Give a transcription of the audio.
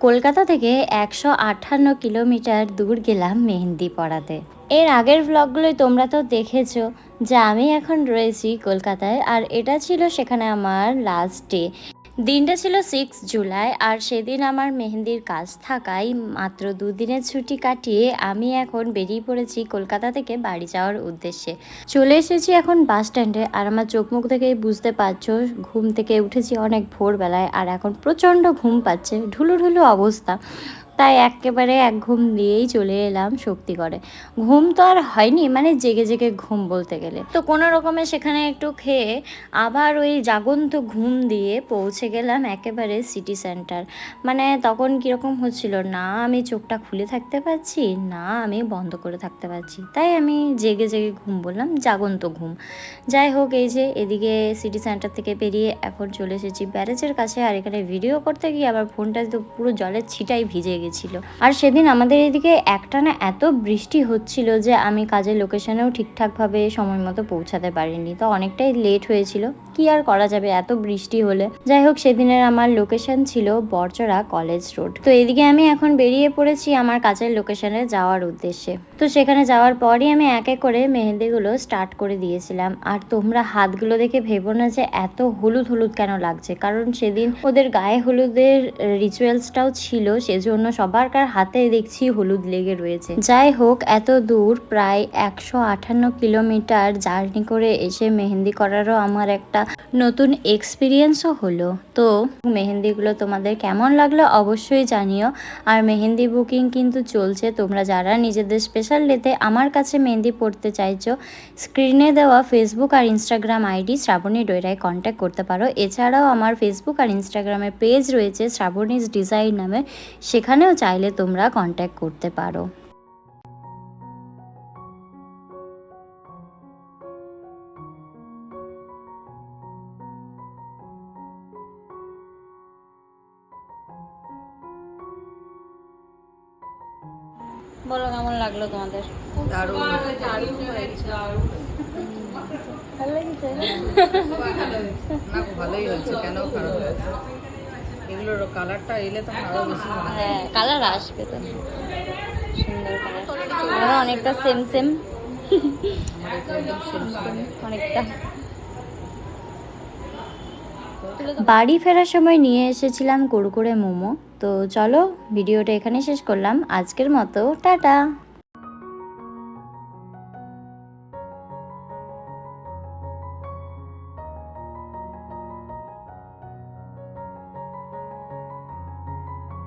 কলকাতা থেকে একশো আটান্ন কিলোমিটার দূর গেলাম মেহেন্দি পড়াতে। এর আগের ব্লগগুলোই তোমরা তো দেখেছ যে আমি এখন রয়েছি কলকাতায় আর এটা ছিল সেখানে আমার লাস্ট ডে দিনটা ছিল সিক্স জুলাই আর সেদিন আমার মেহেন্দির কাজ থাকায় মাত্র দুদিনের ছুটি কাটিয়ে আমি এখন বেরিয়ে পড়েছি কলকাতা থেকে বাড়ি যাওয়ার উদ্দেশ্যে। চলে এসেছি এখন বাস স্ট্যান্ডে আর আমার চোখ মুখ থেকেই বুঝতে পারছ, ঘুম থেকে উঠেছি অনেক ভোরবেলায় আর এখন প্রচণ্ড ঘুম পাচ্ছে ঢুলু ঢুলু অবস্থা। তাই একেবারে এক ঘুম দিয়েই চলে এলাম শক্তি করে ঘুম তো আর হয়নি মানে জেগে জেগে ঘুম বলতে গেলে। তো কোনো রকমে সেখানে একটু খেয়ে আবার ওই জাগন্ত ঘুম দিয়ে পৌঁছে গেলাম একেবারে সিটি সেন্টার মানে তখন কীরকম হচ্ছিল, না আমি চোখটা খুলে থাকতে পারছি, না আমি বন্ধ করে থাকতে পারছি। তাই আমি জেগে জেগে ঘুম বললাম, জাগন্ত ঘুম। যাই হোক, এই যে এদিকে সিটি সেন্টার থেকে বেরিয়ে এখন চলে এসেছি ব্যারেজের কাছে, আর এখানে ভিডিও করতে গিয়ে আবার ফোনটা তো পুরো জলের ছিটাই ভিজে গেছিল আর সেদিন আমাদের এদিকে একটানা এত বৃষ্টি হচ্ছিল যে আমি কাজের লোকেশনেও ঠিকঠাকভাবে সময় মতো পৌঁছাতে পারিনি। তো অনেকটাই লেট হয়েছিল। কি আর করা যাবে? এত বৃষ্টি হলে। যাই হোক, সেদিনের আমার লোকেশন ছিল বরচড়া কলেজ রোড তো এদিকে আমি এখন বেরিয়ে পড়েছি আমার কাজের লোকেশনে যাওয়ার উদ্দেশ্যে। তো সেখানে যাওয়ার পরই আমি এক এক করে মেহেন্দিগুলো স্টার্ট করে দিয়েছিলাম। আর তোমরা হাতগুলো দেখে ভেবো না যে এত হলুদ হলুদ কেন লাগছে। কারণ সেদিন ওদের গায়ে হলুদের রিচুয়ালসটাও ছিল, সেজন্য সবারকার হাতে দেখছি হলুদ লেগে রয়েছে। যাই হোক, এত দূর প্রায় একশো আটান্ন কিলোমিটার জার্নি করে এসে মেহেন্দি করারও আমার একটা নতুন এক্সপিরিয়েন্সও হলো। তো মেহেন্দিগুলো তোমাদের কেমন লাগল অবশ্যই জানিও। আর মেহেন্দি বুকিং কিন্তু চলছে। তোমরা যারা নিজেদের স্পেশাল ডেতে আমার কাছে মেহেন্দি পড়তে চাইছো স্ক্রিনে দেওয়া ফেসবুক আর ইনস্টাগ্রাম আইডি শ্রাবণী ডোয়রায় কন্ট্যাক্ট করতে পারো। এছাড়াও আমার ফেসবুক আর ইনস্টাগ্রামে পেজ রয়েছে শ্রাবণীজ ডিজাইন নামে। সেখানেও চাইলে তোমরা কন্ট্যাক্ট করতে পারো। বলো কেমন লাগল তোমাদের? ভালো লেগেছে? ভালোই হয়েছে। কেন খারাপ হয়েছে? এগুলোর কালারটা এলে আরও বেশি হ্যাঁ কালার আসবে তো। সুন্দর কালার। অনেকটা সেম সেম অনেকটা। বাড়ি ফেরার সময় নিয়ে এসেছিলাম কুড়কুড়ে মোমো। তো চলো, ভিডিওটা এখানে শেষ করলাম। আজকের মতো, টাটা!